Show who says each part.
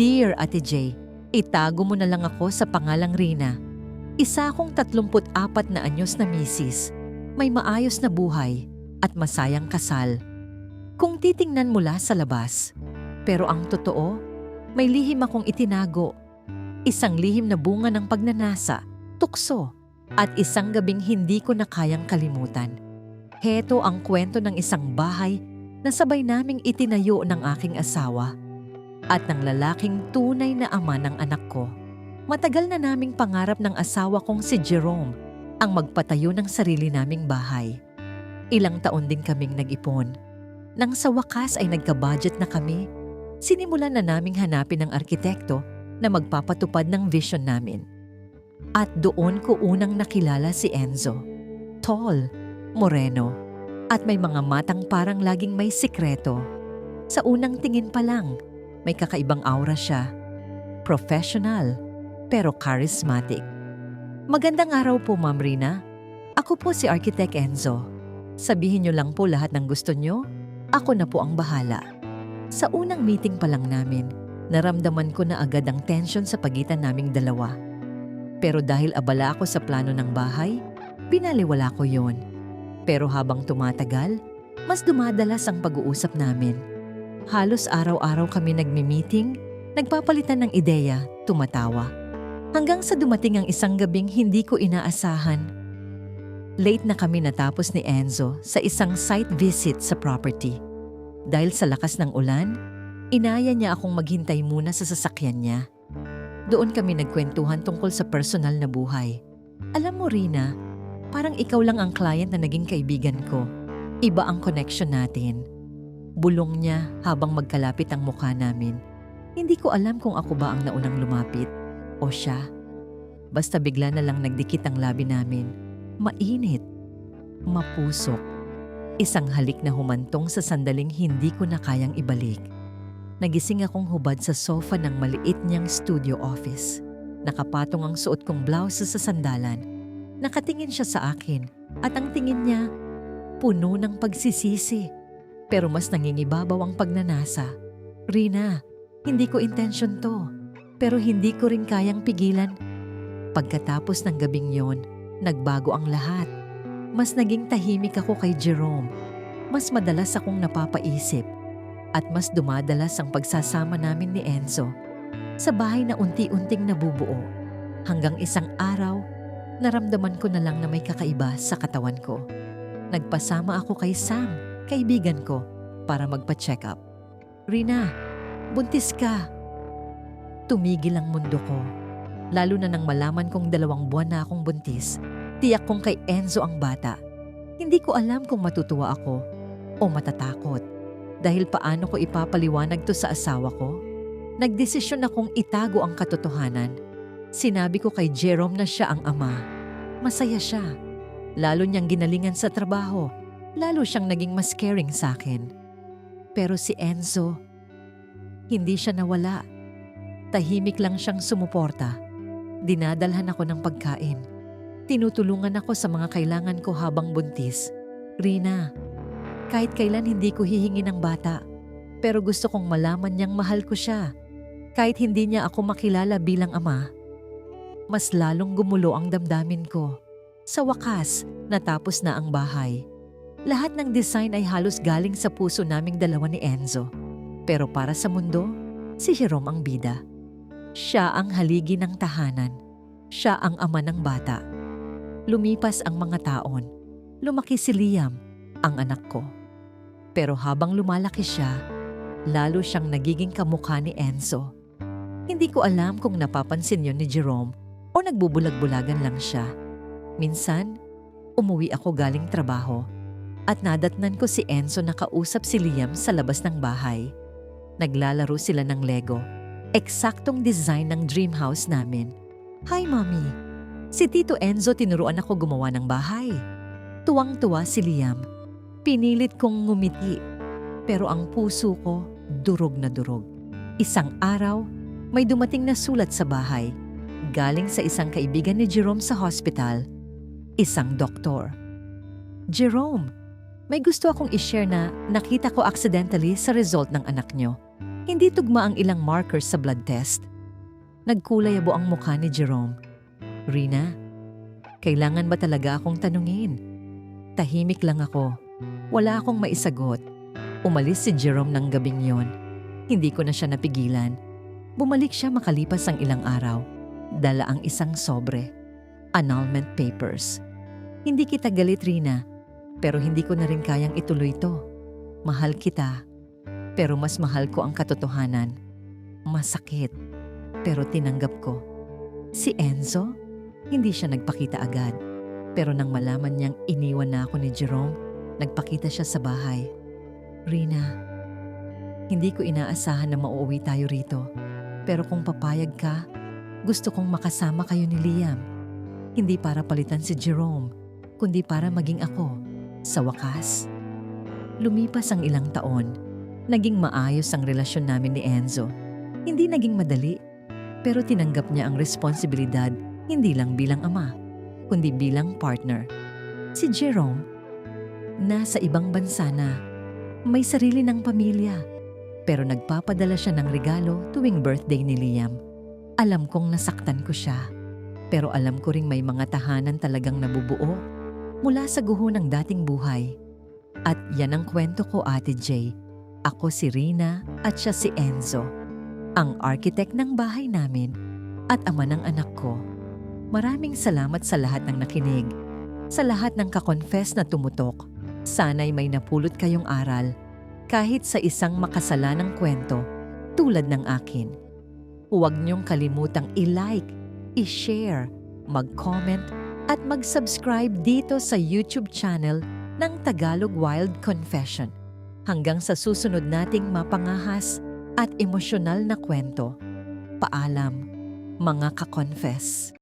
Speaker 1: Dear Ate J, itago mo na lang ako sa pangalang Rina. Isa akong 34 na anyos na misis. May maayos na buhay at masayang kasal. Kung titingnan mula sa labas. Pero ang totoo, may lihim akong itinago. Isang lihim na bunga ng pagnanasa, tukso, at isang gabing hindi ko na kayang kalimutan. Heto ang kwento ng isang bahay na sabay naming itinayo ng aking asawa at ng lalaking tunay na ama ng anak ko. Matagal na naming pangarap ng asawa kong si Jerome ang magpatayo ng sarili naming bahay. Ilang taon din kaming nag-ipon. Nang sa wakas ay nagka-budget na kami, sinimulan na naming hanapin ng arkitekto na magpapatupad ng vision namin. At doon ko unang nakilala si Enzo. Tall, moreno, at may mga matang parang laging may sikreto. Sa unang tingin pa lang, may kakaibang aura siya. Professional, pero charismatic. Magandang araw po, Ma'am Rina. Ako po si Architect Enzo. Sabihin niyo lang po lahat ng gusto niyo. Ako na po ang bahala. Sa unang meeting pa lang namin, naramdaman ko na agad ang tension sa pagitan naming dalawa. Pero dahil abala ako sa plano ng bahay, binaliwala ko yon. Pero habang tumatagal, mas dumadalas ang pag-uusap namin. Halos araw-araw kami nagmi-meeting, nagpapalitan ng ideya, tumatawa. Hanggang sa dumating ang isang gabing hindi ko inaasahan. Late na kami natapos ni Enzo sa isang site visit sa property. Dahil sa lakas ng ulan, inaya niya akong maghintay muna sa sasakyan niya. Doon kami nagkwentuhan tungkol sa personal na buhay. Alam mo, Rina, parang ikaw lang ang client na naging kaibigan ko. Iba ang connection natin. Bulong niya habang magkalapit ang mukha namin. Hindi ko alam kung ako ba ang naunang lumapit o siya. Basta bigla na lang nagdikit ang labi namin. Mainit. Mapusok. Isang halik na humantong sa sandaling hindi ko na kayang ibalik. Nagising akong hubad sa sofa ng maliit niyang studio office. Nakapatong ang suot kong blouse sa sandalan. Nakatingin siya sa akin at ang tingin niya, puno ng pagsisisi. Pero mas nangingibabaw ang pagnanasa. Rina, hindi ko intention to. Pero hindi ko rin kayang pigilan. Pagkatapos ng gabing yon, nagbago ang lahat. Mas naging tahimik ako kay Jerome. Mas madalas akong napapaisip at mas dumadalas ang pagsasama namin ni Enzo sa bahay na unti-unting nabubuo. Hanggang isang araw, naramdaman ko na lang na may kakaiba sa katawan ko. Nagpasama ako kay Sam, kaibigan ko, para magpa-check up. Rina, buntis ka. Tumigil ang mundo ko. Lalo na nang malaman kong dalawang buwan na akong buntis, tiyak kong kay Enzo ang bata. Hindi ko alam kung matutuwa ako o matatakot. Dahil paano ko ipapaliwanag to sa asawa ko? Nagdesisyon akong itago ang katotohanan. Sinabi ko kay Jerome na siya ang ama. Masaya siya. Lalo niyang ginalingan sa trabaho. Lalo siyang naging mas caring sa akin. Pero si Enzo, hindi siya nawala. Tahimik lang siyang sumuporta. Dinadalhan ako ng pagkain. Tinutulungan ako sa mga kailangan ko habang buntis. Rina, kahit kailan hindi ko hihingi ng bata. Pero gusto kong malaman niyang mahal ko siya. Kahit hindi niya ako makilala bilang ama. Mas lalong gumulo ang damdamin ko. Sa wakas, natapos na ang bahay. Lahat ng design ay halos galing sa puso naming dalawa ni Enzo. Pero para sa mundo, si Jerome ang bida. Siya ang haligi ng tahanan. Siya ang ama ng bata. Lumipas ang mga taon. Lumaki si Liam, ang anak ko. Pero habang lumalaki siya, lalo siyang nagiging kamukha ni Enzo. Hindi ko alam kung napapansin yon ni Jerome o nagbubulag-bulagan lang siya. Minsan, umuwi ako galing trabaho at nadatnan ko si Enzo na kausap si Liam sa labas ng bahay. Naglalaro sila ng Lego. Eksaktong design ng dream house namin. Hi, Mommy! Si Tito Enzo tinuruan ako gumawa ng bahay. Tuwang-tuwa si Liam Pinilit kong ngumiti, pero ang puso ko durog na durog. Isang araw, may dumating na sulat sa bahay. Galing sa isang kaibigan ni Jerome sa hospital, isang doktor. Jerome, may gusto akong ishare na nakita ko accidentally sa result ng anak nyo. Hindi tugma ang ilang markers sa blood test. Nagkulay abo ang mukha ni Jerome. Rina, kailangan ba talaga akong tanungin? Tahimik lang ako. Wala akong maisagot. Umalis si Jerome ng gabing yon. Hindi ko na siya napigilan. Bumalik siya makalipas ang ilang araw. Dala ang isang sobre. Annulment papers. Hindi kita galit, Rina. Pero hindi ko na rin kayang ituloy to. Mahal kita. Pero mas mahal ko ang katotohanan. Masakit. Pero tinanggap ko. Si Enzo? Hindi siya nagpakita agad. Pero nang malaman niyang iniwan na ako ni Jerome, nagpakita siya sa bahay. Rina, hindi ko inaasahan na mauuwi tayo rito. Pero kung papayag ka, gusto kong makasama kayo ni Liam. Hindi para palitan si Jerome, kundi para maging ako. Sa wakas. Lumipas ang ilang taon. Naging maayos ang relasyon namin ni Enzo. Hindi naging madali, pero tinanggap niya ang responsibilidad hindi lang bilang ama, kundi bilang partner. Si Jerome, nasa ibang bansa na, may sarili ng pamilya, pero nagpapadala siya ng regalo tuwing birthday ni Liam. Alam kong nasaktan ko siya, pero alam ko ring may mga tahanan talagang nabubuo mula sa guho ng dating buhay. At yan ang kwento ko, Ate Jay. Ako si Rina at siya si Enzo, ang architect ng bahay namin at ama ng anak ko. Maraming salamat sa lahat ng nakinig, sa lahat ng kakonfess na tumutok. Sana'y may napulot kayong aral, kahit sa isang makasalanang kwento tulad ng akin. Huwag niyong kalimutang i-like, i-share, mag-comment at mag-subscribe dito sa YouTube channel ng Tagalog Wild Confession. Hanggang sa susunod nating mapangahas at emosyonal na kwento. Paalam, mga ka-confess.